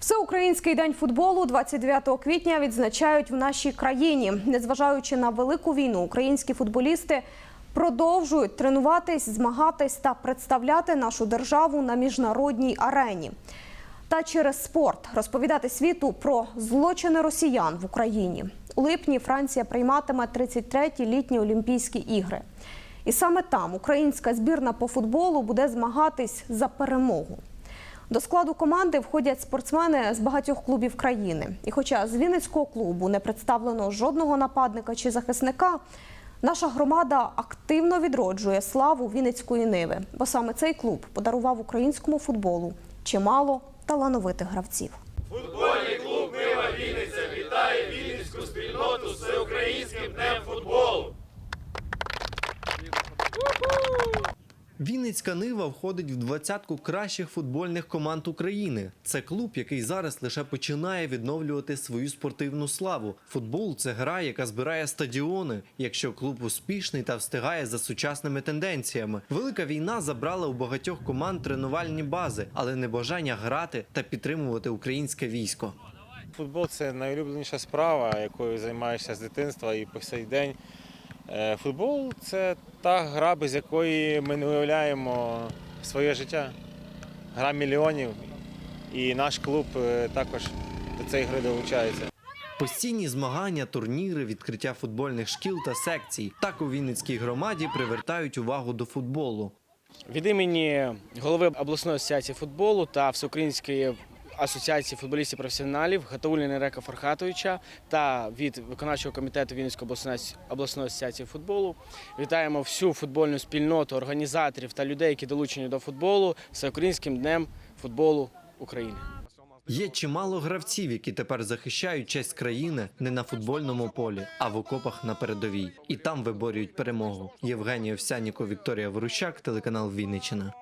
Всеукраїнський день футболу 29 квітня відзначають в нашій країні. Незважаючи на велику війну, українські футболісти продовжують тренуватись, змагатись та представляти нашу державу на міжнародній арені. Та через спорт розповідати світу про злочини росіян в Україні. У липні Франція прийматиме 33-ті літні Олімпійські ігри. І саме там українська збірна по футболу буде змагатись за перемогу. До складу команди входять спортсмени з багатьох клубів країни. І хоча з Вінницького клубу не представлено жодного нападника чи захисника, наша громада активно відроджує славу Вінницької ниви, бо саме цей клуб подарував українському футболу чимало талановитих гравців. Футбольний клуб Нива Вінниця вітає Вінницьку спільноту з всеукраїнським днем футболу. Вінницька Нива входить в двадцятку кращих футбольних команд України. Це клуб, який зараз лише починає відновлювати свою спортивну славу. Футбол це гра, яка збирає стадіони. Якщо клуб успішний та встигає за сучасними тенденціями. Велика війна забрала у багатьох команд тренувальні бази, але не бажання грати та підтримувати українське військо. Футбол це найулюбленіша справа, якою займаєшся з дитинства і по сей день. Е, Футбол це та гра, без якої ми не уявляємо своє життя. Гра мільйонів. І наш клуб е, також до цієї гри долучається. Постійні змагання, турніри, відкриття футбольних шкіл та секцій. Так у Вінницькій громаді привертають увагу до футболу. Від імені голови обласної асоціації футболу та Всеукраїнської асоціації футболістів професіоналів Гатауліна Река Фархатовича та від виконавчого комітету Вінницької обласної асоціації футболу вітаємо всю футбольну спільноту організаторів та людей, які долучені до футболу Всеукраїнським днем футболу України. Є чимало гравців, які тепер захищають честь країни не на футбольному полі, а в окопах на передовій. І там виборюють перемогу. Євгеній Овсяніко, Вікторія Ворущак, телеканал Вінниччина.